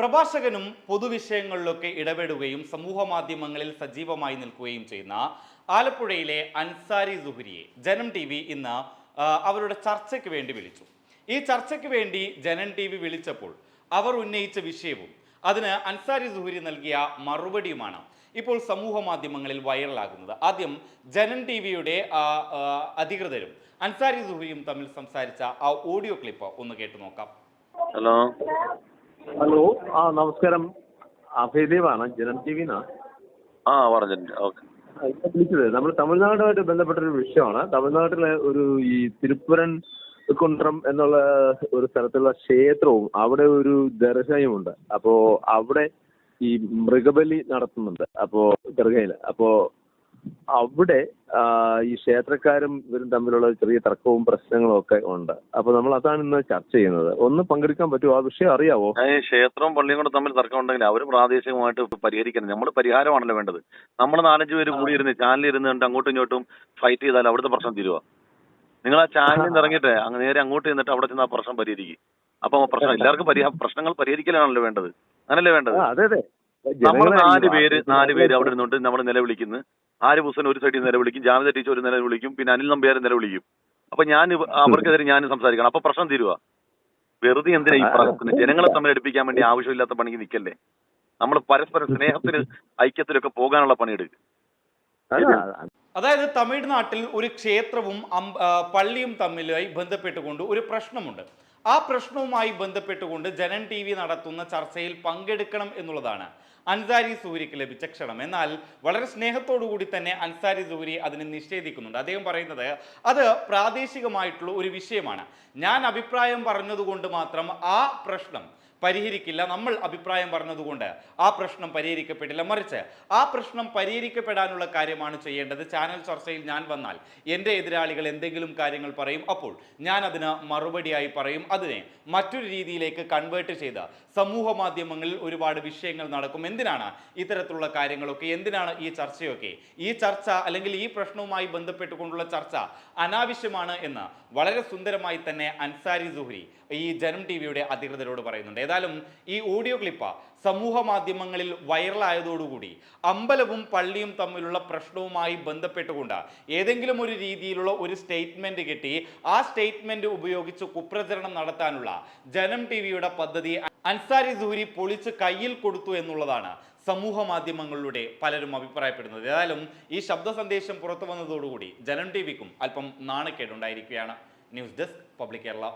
പ്രഭാഷകനും പൊതുവിഷയങ്ങളിലൊക്കെ ഇടപെടുകയും സമൂഹ മാധ്യമങ്ങളിൽ സജീവമായി നിൽക്കുകയും ചെയ്യുന്ന ആലപ്പുഴയിലെ അൻസാരി സുഹരിയെ ജനം ടി വി ഇന്ന് അവരുടെ ചർച്ചയ്ക്ക് വേണ്ടി വിളിച്ചു. ഈ ചർച്ചയ്ക്ക് വേണ്ടി ജനം ടി വി വിളിച്ചപ്പോൾ അവർ ഉന്നയിച്ച വിഷയവും അതിന് അൻസാരി സുഹരി നൽകിയ മറുപടിയുമാണ് ഇപ്പോൾ സമൂഹ മാധ്യമങ്ങളിൽ വൈറലാകുന്നത്. ആദ്യം ജനം ടി വിയുടെ അധികൃതരും അൻസാരി സുഹരിയും തമ്മിൽ സംസാരിച്ച ആ ഓഡിയോ ക്ലിപ്പ് ഒന്ന് കേട്ടു നോക്കാം. ഹലോ. ഹലോ. ആ നമസ്കാരം. അഭയദേവാണ് ജനം ടി വിന്നാ ആ പറഞ്ഞിട്ടുണ്ട് ഓക്കെ. വിളിച്ചത് നമ്മൾ തമിഴ്നാടുമായിട്ട് ബന്ധപ്പെട്ട ഒരു വിഷയമാണ്. തമിഴ്നാട്ടിലെ ഒരു ഈ തിരുപ്പുരൻ കുണ്ട്രം എന്നുള്ള ഒരു സ്ഥലത്തുള്ള ക്ഷേത്രവും അവിടെ ഒരു ദർഗയുമുണ്ട്. അപ്പോ അവിടെ ഈ മൃഗബലി നടത്തുന്നുണ്ട്. അപ്പോ ദർഗയിൽ അപ്പോ അവിടെ ഈ ക്ഷേത്രക്കാരും ഇവരും തമ്മിലുള്ള ചെറിയ തർക്കവും പ്രശ്നങ്ങളും ഒക്കെ ഉണ്ട്. അപ്പൊ നമ്മൾ അതാണ് ഇന്ന് ചർച്ച ചെയ്യുന്നത്. ഒന്ന് പങ്കെടുക്കാൻ പറ്റുമോ? ആ വിഷയം അറിയാവോ? ക്ഷേത്രവും പള്ളിയും കൂടെ തമ്മിൽ തർക്കം ഉണ്ടെങ്കിൽ അവർ പ്രാദേശികമായിട്ട് പരിഹരിക്കണം. നമ്മൾ പരിഹാരമാണല്ലോ വേണ്ടത്. നമ്മൾ നാലഞ്ച് പേര് കൂടി ഇരുന്ന് ചാനലിൽ ഇരുന്ന് കണ്ട് അങ്ങോട്ടും ഇങ്ങോട്ടും ഫൈറ്റ് ചെയ്താൽ അവിടുത്തെ പ്രശ്നം തീരുവാ? നിങ്ങൾ ആ ചാനലിൽ നിന്ന് ഇറങ്ങിയിട്ട് അങ്ങ് നേരെ അങ്ങോട്ട് ചെന്നിട്ട് അവിടെ ചെന്ന് ആ പ്രശ്നം പരിഹരിക്കും. അപ്പൊ പ്രശ്നം എല്ലാവർക്കും പ്രശ്നങ്ങൾ പരിഹരിക്കലാണല്ലോ വേണ്ടത്. അങ്ങനല്ലേ വേണ്ടത്? ആ, അതെ അതെ. നമ്മൾ നാല് പേര് നാല് പേര് അവിടെ ഇരുന്നുകൊണ്ട് നമ്മൾ നിലവിളിക്കുന്നു. ആര് ഹുസൈൻ ഒരു സൈഡിൽ നിലവിളിക്കും ജാമിദ ടീച്ചർ ഒരു നിലവിളിക്കും പിന്നെ അനിൽ നമ്പ്യാർ നിലവിളിക്കും അപ്പൊ ഞാൻ അവർക്കെതിരെ ഞാൻ സംസാരിക്കണം. അപ്പൊ പ്രശ്നം തീരുവാ. വെറുതെ എന്തിനാ ഈ പ്രശ്നത്തിന് ജനങ്ങളെ തമ്മിൽ അടുപ്പിക്കാൻ വേണ്ടി ആവശ്യമില്ലാത്ത പണിക്ക് നിൽക്കല്ലേ നമ്മൾ പരസ്പരം സ്നേഹത്തിന് ഐക്യത്തിലൊക്കെ പോകാനുള്ള പണിയെടുക്കും. അല്ല, അതായത് തമിഴ്നാട്ടിൽ ഒരു ക്ഷേത്രവും പള്ളിയും തമ്മിലായി ബന്ധപ്പെട്ടുകൊണ്ട് ഒരു പ്രശ്നമുണ്ട്. ആ പ്രശ്നവുമായി ബന്ധപ്പെട്ടുകൊണ്ട് ജനൻ ടി വി നടത്തുന്ന ചർച്ചയിൽ പങ്കെടുക്കണം എന്നുള്ളതാണ്. അൻസാരി സൂരിക്ക് ലഭിച്ച ക്ഷണം. എന്നാൽ വളരെ സ്നേഹത്തോടുകൂടി തന്നെ അൻസാരി സൂരി അതിനെ നിഷേധിക്കുന്നുണ്ട്. അദ്ദേഹം പറയുന്നത് അത് പ്രാദേശികമായിട്ടുള്ള ഒരു വിഷയമാണ്. ഞാൻ അഭിപ്രായം പറഞ്ഞതുകൊണ്ട് മാത്രം ആ പ്രശ്നം പരിഹരിക്കില്ല. നമ്മൾ അഭിപ്രായം പറഞ്ഞതുകൊണ്ട് ആ പ്രശ്നം പരിഹരിക്കപ്പെട്ടില്ല. മറിച്ച് ആ പ്രശ്നം പരിഹരിക്കപ്പെടാനുള്ള കാര്യമാണ് ചെയ്യേണ്ടത്. ചാനൽ ചർച്ചയിൽ ഞാൻ വന്നാൽ എന്റെ എതിരാളികൾ എന്തെങ്കിലും കാര്യങ്ങൾ പറയും. അപ്പോൾ ഞാൻ അതിന് മറുപടിയായി പറയും. അതിനെ മറ്റൊരു രീതിയിലേക്ക് കൺവേർട്ട് ചെയ്ത് സമൂഹ മാധ്യമങ്ങളിൽ ഒരുപാട് വിഷയങ്ങൾ നടക്കും. എന്തിനാണ് ഇത്തരത്തിലുള്ള കാര്യങ്ങളൊക്കെ? എന്തിനാണ് ഈ ചർച്ചയൊക്കെ? ഈ ചർച്ച അല്ലെങ്കിൽ ഈ പ്രശ്നവുമായി ബന്ധപ്പെട്ടുകൊണ്ടുള്ള ചർച്ച അനാവശ്യമാണ് എന്ന് വളരെ സുന്ദരമായി തന്നെ അൻസാരി ജുഹ്രി ഈ ജനം ടി വിയുടെ അധികൃതരോട് പറയുന്നുണ്ട്. ഏതായാലും ഈ ഓഡിയോ ക്ലിപ്പ് സമൂഹ മാധ്യമങ്ങളിൽ വൈറലായതോടുകൂടി അമ്പലവും പള്ളിയും തമ്മിലുള്ള പ്രശ്നവുമായി ബന്ധപ്പെട്ടുകൊണ്ട് ഏതെങ്കിലും ഒരു രീതിയിലുള്ള ഒരു സ്റ്റേറ്റ്മെന്റ് കിട്ടി. ആ സ്റ്റേറ്റ്മെന്റ് ഉപയോഗിച്ച് കുപ്രചരണം നടത്താനുള്ള ജനം ടി വിയുടെ പദ്ധതി അൻസാരി സൂരി പൊളിച്ച് കയ്യിൽ കൊടുത്തു എന്നുള്ളതാണ് സമൂഹ മാധ്യമങ്ങളിലൂടെ പലരും അഭിപ്രായപ്പെടുന്നത്. ഏതായാലും ഈ ശബ്ദ സന്ദേശം പുറത്തു വന്നതോടുകൂടി ജനം ടി വിക്കും അല്പം നാണക്കേടുണ്ടായിരിക്കുകയാണ്. News desk public Kerala.